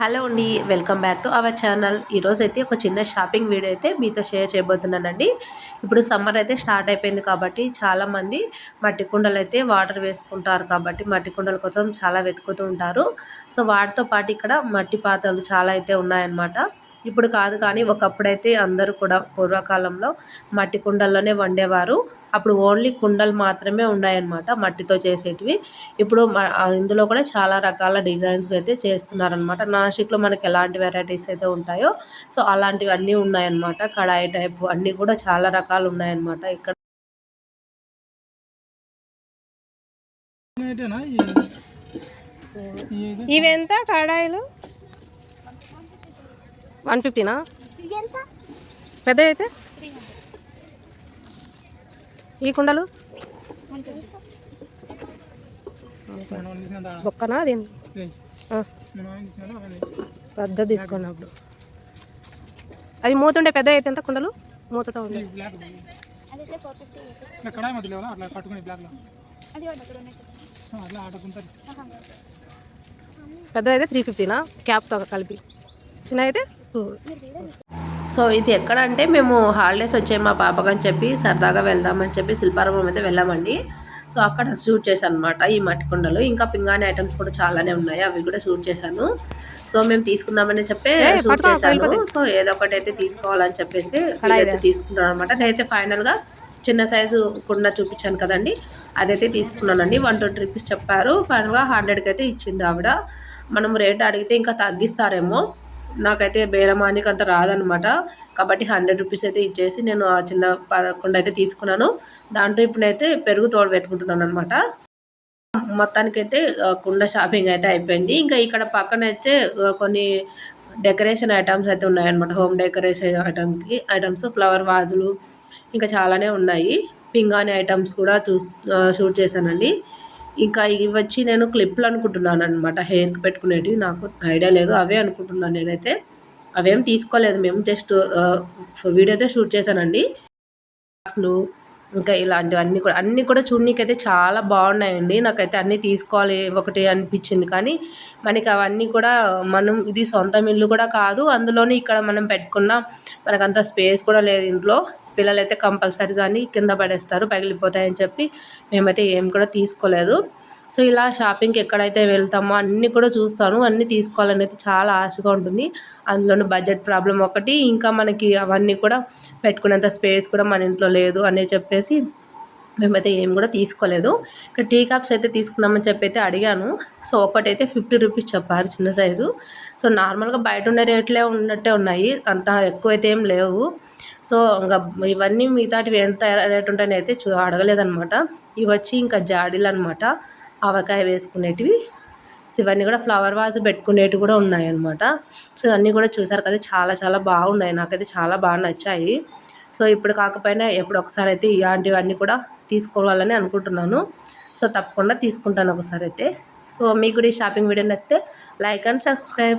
Hello అండి welcome back to our channel. ఈరోజు అయితే ఒక చిన్న షాపింగ్ వీడియో అయితే మీతో షేర్ చేయబోతున్నానండి. ఇప్పుడు సమ్మర్ అయితే స్టార్ట్ అయిపోయింది కాబట్టి చాలామంది మట్టి కుండలు అయితే వాటర్ వేసుకుంటారు కాబట్టి మట్టి కుండల కోసం చాలా వెతుకుతూ ఉంటారు. సో వాటితో పాటు ఇక్కడ మట్టి పాత్రలు చాలా అయితే ఉన్నాయన్నమాట. ఇప్పుడు కాదు కానీ ఒకప్పుడైతే అందరూ కూడా పూర్వకాలంలో మట్టి కుండల్లోనే వండేవారు. అప్పుడు ఓన్లీ కుండలు మాత్రమే ఉన్నాయన్నమాట మట్టితో చేసేటివి. ఇప్పుడు ఇందులో కూడా చాలా రకాల డిజైన్స్ అయితే చేస్తున్నారనమాట నాసిక్లో మనకి ఎలాంటి వెరైటీస్ అయితే ఉంటాయో సో అలాంటివి అన్నీ ఉన్నాయన్నమాట. కడాయి టైపు అన్నీ కూడా చాలా రకాలు ఉన్నాయన్నమాట ఇక్కడ. ఇవి ఎంత కడాయిలు? వన్ ఫిఫ్టీనా? పెద్ద అయితే ఈ కుండలు? బొక్కనా అది? పెద్ద తీసుకోండి అప్పుడు. అది మూతుండే పెద్ద అయితే ఎంత కుండలు? మూతతో ఉంది. పెద్ద అయితే త్రీ ఫిఫ్టీనా? క్యాప్తో కలిపి. చిన్న అయితే సో ఇది ఎక్కడ అంటే మేము హాలిడేస్ వచ్చాయి మా పాపకని చెప్పి సరదాగా వెళ్దామని చెప్పి శిల్పారామం అయితే వెళ్ళామండి. సో అక్కడ షూట్ చేశాను అనమాట ఈ మట్టి కుండలు ఇంకా పింగాణి ఐటమ్స్ కూడా చాలానే ఉన్నాయి అవి కూడా షూట్ చేశాను. సో మేము తీసుకుందామని చెప్పి షూట్ చేశాను. సో ఏదో ఒకటి అయితే తీసుకోవాలని చెప్పేసి అయితే తీసుకున్నాను అనమాట నేనైతే ఫైనల్గా చిన్న సైజు కుండ చూపించాను కదండి అదైతే తీసుకున్నానండి. వన్ ట్వంటీ రూపీస్ చెప్పారు. ఫైనల్గా హండ్రెడ్కి అయితే ఇచ్చింది ఆవిడ. మనం రేట్ అడిగితే ఇంకా తగ్గిస్తారేమో. నాకైతే బేరమానికి అంత రాదనమాట కాబట్టి హండ్రెడ్ రూపీస్ అయితే ఇచ్చేసి నేను ఆ చిన్న పదకొండు అయితే తీసుకున్నాను. దాంట్లో ఇప్పుడైతే పెరుగు తోడు పెట్టుకుంటున్నాను అనమాట మొత్తానికైతే కుండ షాపింగ్ అయితే అయిపోయింది. ఇంకా ఇక్కడ పక్కన అయితే కొన్ని డెకరేషన్ ఐటమ్స్ అయితే ఉన్నాయన్నమాట. హోమ్ డెకరేషన్ ఐటమ్కి ఐటమ్స్ ఫ్లవర్ వాజులు ఇంకా చాలానే ఉన్నాయి. పింగాని ఐటమ్స్ కూడా షూట్ చేశానండి. ఇంకా ఇవి వచ్చి నేను క్లిప్లు అనుకుంటున్నాను అనమాట హెయిర్కి పెట్టుకునేటివి నాకు ఐడియా లేదు. అవే అనుకుంటున్నాను నేనైతే. అవేం తీసుకోలేదు. మేము జస్ట్ వీడియో అయితే షూట్ చేశానండి. అసలు ఇంకా ఇలాంటివన్నీ కూడా అన్నీ కూడా చూడనీకైతే చాలా బాగున్నాయండి. నాకైతే అన్నీ తీసుకోవాలి ఒకటి అనిపించింది. కానీ మనకి అవన్నీ కూడా మనం ఇది సొంతం ఇల్లు కూడా కాదు. అందులోనే ఇక్కడ మనం పెట్టుకున్న మనకంత స్పేస్ కూడా లేదు ఇంట్లో. పిల్లలు అయితే కంపల్సరీ దాన్ని కింద పడేస్తారు పగిలిపోతాయని చెప్పి మేమైతే ఏం కూడా తీసుకోలేదు. సో ఇలా షాపింగ్కి ఎక్కడైతే వెళ్తామో అన్నీ కూడా చూస్తాను. అన్నీ తీసుకోవాలని అయితే చాలా ఆశగా ఉంటుంది. అందులోనూ బడ్జెట్ ప్రాబ్లం ఒకటి. ఇంకా మనకి అవన్నీ కూడా పెట్టుకునేంత స్పేస్ కూడా మన ఇంట్లో లేదు అని చెప్పేసి మేమైతే ఏం కూడా తీసుకోలేదు. ఇక్కడ టీ కప్స్ అయితే తీసుకుందామని చెప్పి అయితే అడిగాను. సో ఒకటైతే ఫిఫ్టీ రూపీస్ చెప్పారు చిన్న సైజు. సో నార్మల్గా బయట ఉండే రేట్లే ఉన్నట్టే ఉన్నాయి. అంత ఎక్కువైతే ఏం లేవు. సో ఇంకా ఇవన్నీ మిగతాటివి ఎంత రేట్ ఉంటాయని అయితే చూ అడగలేదనమాట ఇవి వచ్చి ఇంకా జాడీలు అనమాట ఆవకాయ వేసుకునేటివి. సో ఇవన్నీ కూడా ఫ్లవర్ వాజ్ పెట్టుకునేటివి కూడా ఉన్నాయన్నమాట. సో అన్నీ కూడా చూసారు కదా చాలా చాలా బాగున్నాయి. నాకైతే చాలా బాగా నచ్చాయి. సో ఇప్పుడు కాకపోయినా ఎప్పుడు ఒకసారి అయితే ఇలాంటివన్నీ కూడా తీసుకోవాలని అనుకుంటున్నాను. సో తప్పకుండా తీసుకుంటాను ఒకసారి అయితే. సో మీకు కూడా ఈ షాపింగ్ వీడియో నచ్చితే లైక్ అండ్ సబ్స్క్రైబ్.